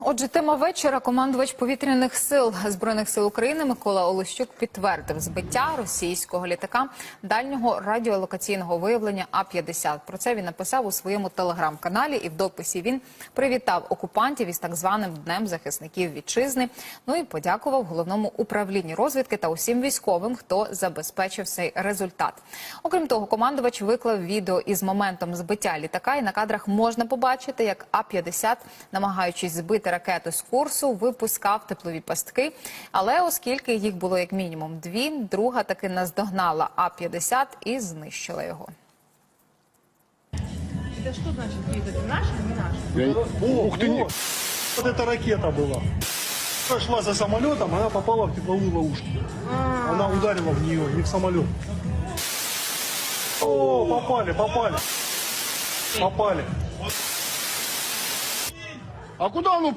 Отже, тема вечора. Командувач повітряних сил збройних сил України Микола Олещук підтвердив збиття російського літака дальнього радіолокаційного виявлення А 50 Про це він написав у своєму телеграм-каналі, і в дописі він привітав окупантів із так званим днем захисників вітчизни. Ну і подякував головному управлінню розвідки та усім військовим, хто забезпечив цей результат. Окрім того, командувач виклав відео із моментом збиття літака, і на кадрах можна побачити, як А 50 намагаючись збити ракету з курсу, випускав теплові пастки. Але оскільки їх було як мінімум дві, друга таки наздогнала А 50 і знищила його. Это что значит двигатель? Наш или не наш? Ух ты! Вот эта ракета была. Она шла за самолетом, она попала в тепловую ловушку. Она ударила в нее, не в самолет. О, попали, попали. Попали. А куда оно